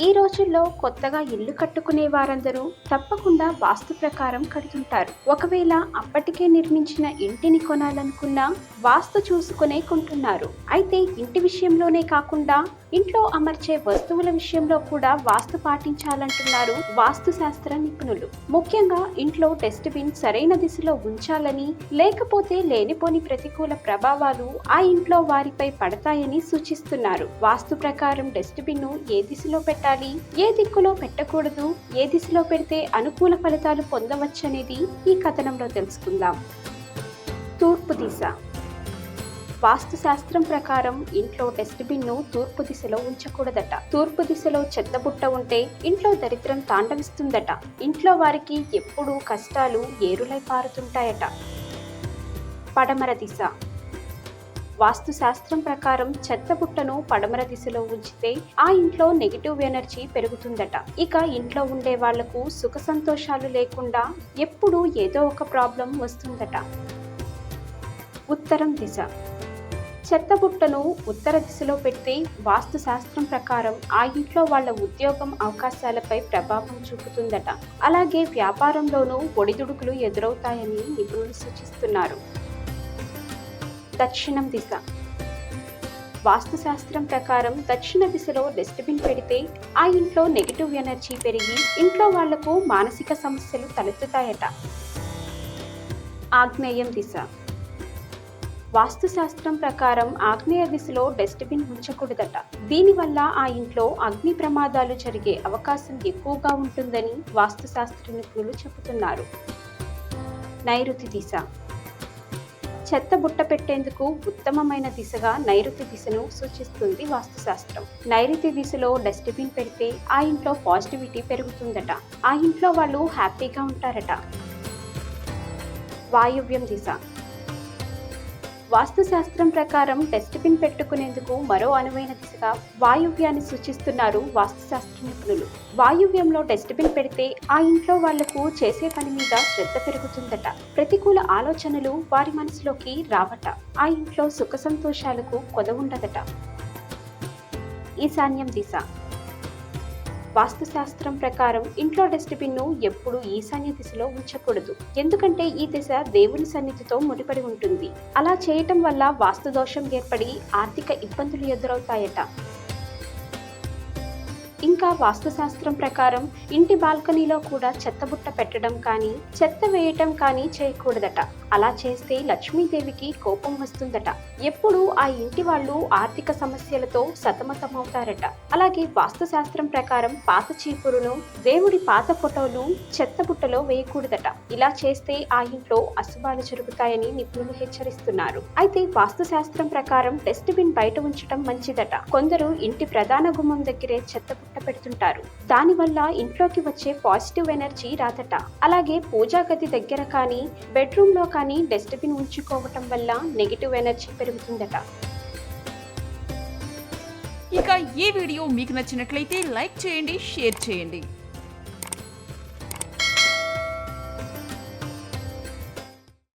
ఈ రోజుల్లో కొత్తగా ఇల్లు కట్టుకునే వారందరూ తప్పకుండా వాస్తు ప్రకారం కడుతుంటారు. ఒకవేళ అప్పటికే నిర్మించిన ఇంటిని కొనాలనుకున్నా వాస్తు చూసుకునే కొంటున్నారు. అయితే ఇంటి విషయంలోనే కాకుండా ఇంట్లో అమర్చే వస్తువుల విషయంలో కూడా వాస్తు పాటించాలంటున్నారు వాస్తు శాస్త్ర నిపుణులు. ముఖ్యంగా ఇంట్లో డస్ట్బిన్ సరైన దిశలో ఉంచాలని లేకపోతే లేనిపోని ప్రతికూల ప్రభావాలు ఆ ఇంట్లో వారిపై పడతాయని సూచిస్తున్నారు. వాస్తు ప్రకారం డస్ట్బిన్ను ఏ దిశలో పెట్టాలి? పెట్టాలి ఏ దిక్కులో పెట్టకూడదు ఏ దిశలో పెడితే అనుకూల ఫలితాలు పొందవచ్చనేది ఈ కథనంలో తెలుసుకుందాం. తూర్పు దిశ. వాస్తు శాస్త్రం ప్రకారం ఇంట్లో డస్ట్బిన్ను తూర్పు దిశలో ఉంచకూడదట. తూర్పు దిశలో చెత్త బుట్ట ఉంటే ఇంట్లో దరిద్రం తాండవిస్తుందట. ఇంట్లో వారికి ఎప్పుడూ కష్టాలు ఏరులై పారుతుంటాయట. పడమర దిశ. వాస్తు శాస్త్రం ప్రకారం చెత్తబుట్టను పడమర దిశలో ఉంచితే ఆ ఇంట్లో నెగిటివ్ ఎనర్జీ పెరుగుతుందట. ఇక ఇంట్లో ఉండే వాళ్ళకు సుఖ సంతోషాలు లేకుండా ఎప్పుడూ ఏదో ఒక ప్రాబ్లం వస్తుందట. ఉత్తరం దిశ. చెత్తబుట్టను ఉత్తర దిశలో పెడితే వాస్తు శాస్త్రం ప్రకారం ఆ ఇంట్లో వాళ్ళ ఉద్యోగం అవకాశాలపై ప్రభావం చూపుతుందట. అలాగే వ్యాపారంలోనూ ఒడిదుడుకులు ఎదురవుతాయని నిపుణులు సూచిస్తున్నారు. దక్షిణం దిశ. వాస్తుశాస్త్రం ప్రకారం దక్షిణ దిశలో డస్ట్బిన్ పెడితే ఆ ఇంట్లో నెగిటివ్ ఎనర్జీ పెరిగి ఇంట్లో వాళ్ళకు మానసిక సమస్యలు తలెత్తుతాయట. ఆగ్నేయం దిశ. వాస్తుశాస్త్రం ప్రకారం ఆగ్నేయ దిశలో డస్ట్బిన్ ఉంచకూడదట. దీనివల్ల ఆ ఇంట్లో అగ్ని ప్రమాదాలు జరిగే అవకాశం ఎక్కువగా ఉంటుందని వాస్తుశాస్త్ర నిపుణులు చెబుతున్నారు. నైరుతి దిశ. చెత్త బుట్ట పెట్టేందుకు ఉత్తమమైన దిశగా నైరుతి దిశను సూచిస్తుంది వాస్తుశాస్త్రం. నైరుతి దిశలో డస్ట్బిన్ పెడితే ఆ ఇంట్లో పాజిటివిటీ పెరుగుతుందట. ఆ ఇంట్లో వాళ్ళు హ్యాపీగా ఉంటారట. వాయువ్యం దిశ. వాస్తుశాస్త్రం ప్రకారం డస్ట్బిన్ పెట్టుకునేందుకు మరో అనువైన దిశగా వాయువ్యాన్ని సూచిస్తున్నారు వాస్తుశాస్త్ర నిపుణులు వాయువ్యంలో డస్ట్బిన్ పెడితే ఆ ఇంట్లో వాళ్ళకు చేసే పని మీద శ్రద్ధ పెరుగుతుందట. ప్రతికూల ఆలోచనలు వారి మనసులోకి రావట. ఆ ఇంట్లో సుఖ సంతోషాలకు కొదవుండదట. ఈశాన్యం దిశ. వాస్తుశాస్త్రం ప్రకారం ఇంట్లో డస్ట్బిన్ను ఎప్పుడూ ఈశాన్య దిశలో ఉంచకూడదు. ఎందుకంటే ఈ దిశ దేవుని సన్నిధితో ముడిపడి ఉంటుంది. అలా చేయటం వల్ల వాస్తు దోషం ఏర్పడి ఆర్థిక ఇబ్బందులు ఎదురవుతాయట. ఇంకా వాస్తుశాస్త్రం ప్రకారం ఇంటి బాల్కనీలో కూడా చెత్తబుట్ట పెట్టడం కానీ చెత్త వేయటం కానీ చేయకూడదట. అలా చేస్తే లక్ష్మీదేవికి కోపం వస్తుందట. ఎప్పుడు ఆ ఇంటి వాళ్ళు ఆర్థిక సమస్యలతో సతమతమవుతారట. అలాగే వాస్తుశాస్త్రం ప్రకారం పాత చీపురును దేవుడి పాత ఫోటోలు చెత్తబుట్టలో వేయకూడదట. ఇలా చేస్తే ఆ ఇంట్లో అశుభాలు జరుగుతాయని నిపుణులు హెచ్చరిస్తున్నారు. అయితే వాస్తుశాస్త్రం ప్రకారం డస్ట్బిన్ బయట ఉంచడం మంచిదట. కొందరు ఇంటి ప్రధాన గుమ్మం దగ్గరే చెత్తబుట్ట పెడుతుంటారు. దానివల్ల ఇంట్లోకి వచ్చే పాజిటివ్ ఎనర్జీ రాదట. అలాగే పూజా గది దగ్గర కానీ బెడ్రూమ్లో కానీ డస్ట్బిన్ ఉంచుకోవటం వల్ల నెగిటివ్ ఎనర్జీ పెరుగుతుందట. ఇక ఈ వీడియో మీకు నచ్చినట్లయితే లైక్ చేయండి షేర్ చేయండి.